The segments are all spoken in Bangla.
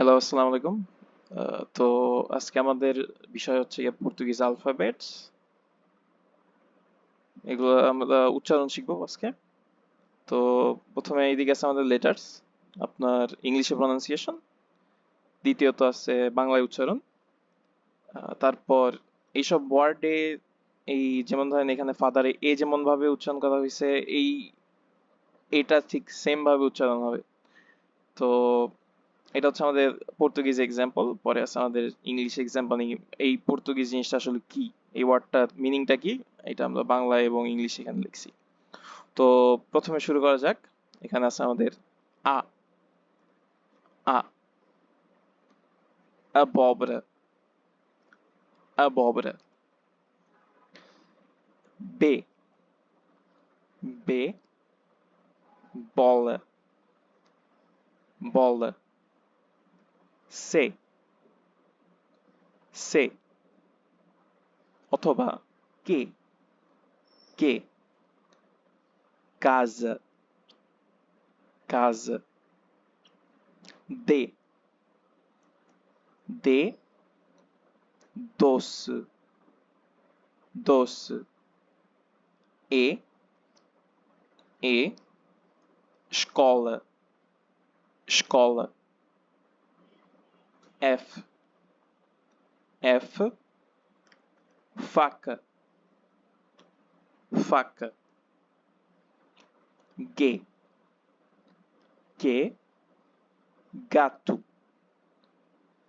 হ্যালো আসসালামু আলাইকুম। তো আজকে আমাদের বিষয় হচ্ছে পর্তুগিজ আলফাবেটস এগুলো আমরা উচ্চারণ শিখব আজকে। তো প্রথমে এইদিকে আছে আমাদের লেটার্স আপনার ইংলিশে প্রনাউন্সিয়েশন দ্বিতীয়ত আছে বাংলায় উচ্চারণ। তারপর এইসব ওয়ার্ডে এই যেমন ধরেন এখানে ফাদারে এ যেমন ভাবে উচ্চারণ করা হয়েছে, এই, এটা ঠিক সেম ভাবে উচ্চারণ হবে। তো এটা হচ্ছে আমাদের পর্তুগিজ এক্সাম্পল পরে আছে আমাদের ইংলিশ এক্সাম্পল এই পর্তুগিজ জিনিসটা আসলে কি? এই ওয়ার্ডটার মিনিংটা কি? এটা আমরা বাংলা এবং ইংলিশ এখানে লিখছি। তো প্রথমে শুরু করা যাক। এখানে আছে আমাদের আ আ abóbora abóbora B B bola C C অথবা কে কে casa casa D D doce doce E E escola escola F. F. Faca. Faca. G. G. Gato.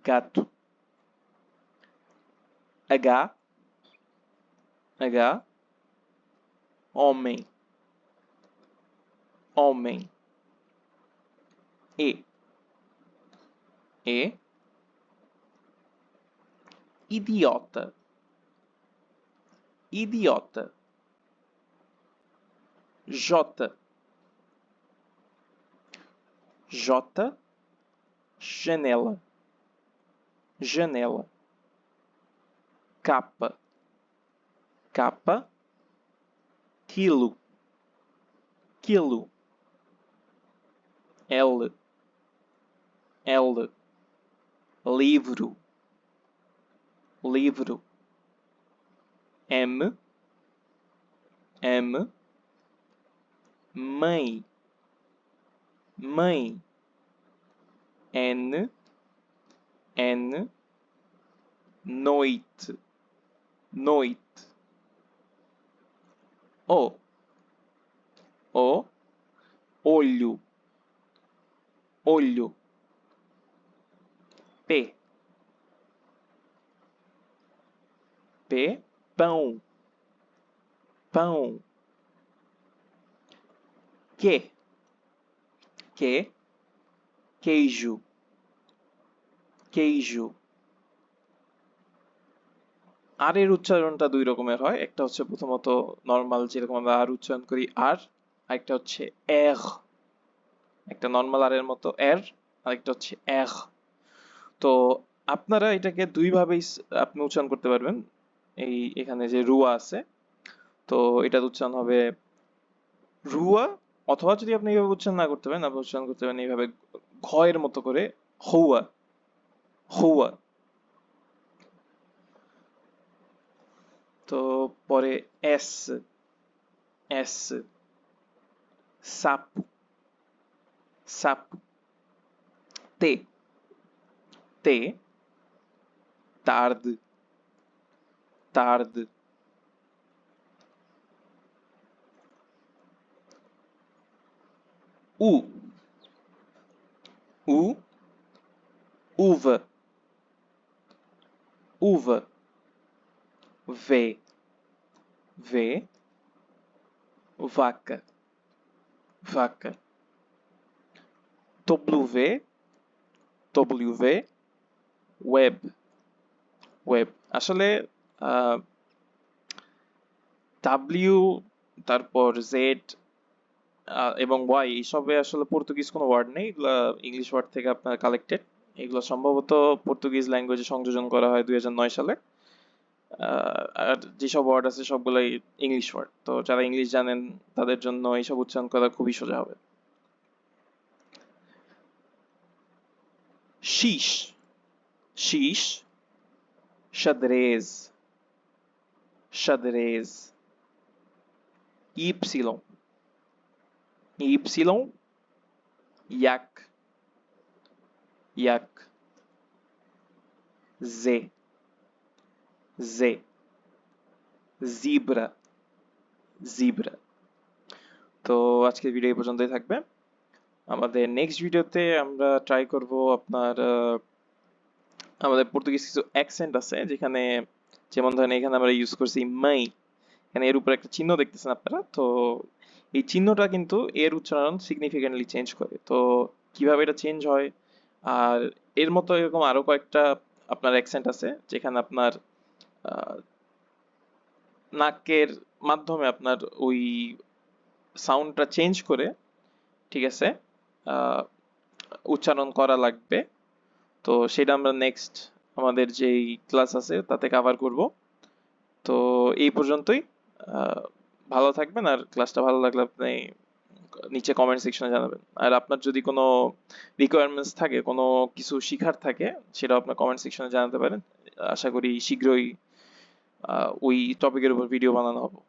Gato. H. H. Homem. Homem. E. E idiota. Idiota. J. J. Janela. Janela. Capa. Capa. Quilo. Quilo. L. L. Livro livro. M. M. Mãe. Mãe. N. N. Noite. Noite. O. O. Olho. Olho. P P pão. Pão. Que? Que? Queijo. Queijo. আর এর উচ্চারণটা দুই রকমের হয়। একটা হচ্ছে প্রথমত নর্মাল যেরকম আমরা আর উচ্চারণ করি আর আরেকটা হচ্ছে এর একটা নর্মাল আর এর মতো এর আরেকটা হচ্ছে এর তো আপনারা এটাকে দুই ভাবেই আপনি উচ্চারণ করতে পারবেন। এই এখানে যে রুয়া আছে, তো এটার উচ্চারণ হবে রুয়া, অথবা যদি আপনি এইভাবে উচ্চারণ না করতে পারেন, আপনি উচ্চারণ করতে পারেন এইভাবে ঘ এর মতো করে হৌয়া হৌয়া। তো পরে এস এস, সাপ সাপ, তে T tarde tarde. U. U. Uva. Uva. V. V. Vaca. Vaca. W. W. Web. Web. Acho que W তারপর আহ, এবং ওয়াই এইসবে আসলে পর্তুগিজ কোনো ওয়ার্ড নেই। এগুলা ইংলিশ ওয়ার্ড থেকে আপনার কালেক্টেড এগুলো সম্ভবত পর্তুগিজ ল্যাঙ্গুয়েজে সংযোজন করা হয় দুই সালে। আর যেসব ওয়ার্ড আছে সবগুলাই ইংলিশ ওয়ার্ড তো যারা ইংলিশ জানেন তাদের জন্য এইসব উচ্চারণ করা খুবই সোজা হবে। শীষ। শীষ xadrez xadrez y. Y, yak yak, z z, zebra zebra. তো আজকের ভিডিও এই পর্যন্তই থাকবে। আমাদের নেক্সট ভিডিওতে আমরা ট্রাই করব আপনার আমাদের পর্তুগিজ কিছু অ্যাকসেন্ট আছে যেখানে যেমন ধরেন এখানে আমরা ইউজ করছি মাই এখানে এর উপরে একটা চিহ্ন দেখতেছেন আপনারা? তো এই চিহ্নটা কিন্তু এর উচ্চারণ সিগনিফিকেন্টলি চেঞ্জ করে। তো কীভাবে এটা চেঞ্জ হয়? আর এর মতো এরকম আরও কয়েকটা আপনার অ্যাকসেন্ট আছে, যেখানে আপনার নাকের মাধ্যমে আপনার ওই সাউন্ডটা চেঞ্জ করে, ঠিক আছে উচ্চারণ করা লাগবে। তো সেটা আমরা নেক্সট আমাদের যেই ক্লাস আছে, তাতে কভার করব। তো এই পর্যন্তই। ভালো থাকবেন আর ক্লাসটা ভালো লাগলে আপনি নিচে কমেন্ট সেকশনে জানাবেন। আর আপনার যদি কোনো রিকোয়ারমেন্টস থাকে, কোনো কিছু শিখার থাকে সেটা আপনার কমেন্ট সেকশনে জানাতে পারেন। আশা করি শীঘ্রই ওই টপিকের উপর ভিডিও বানানো হবে।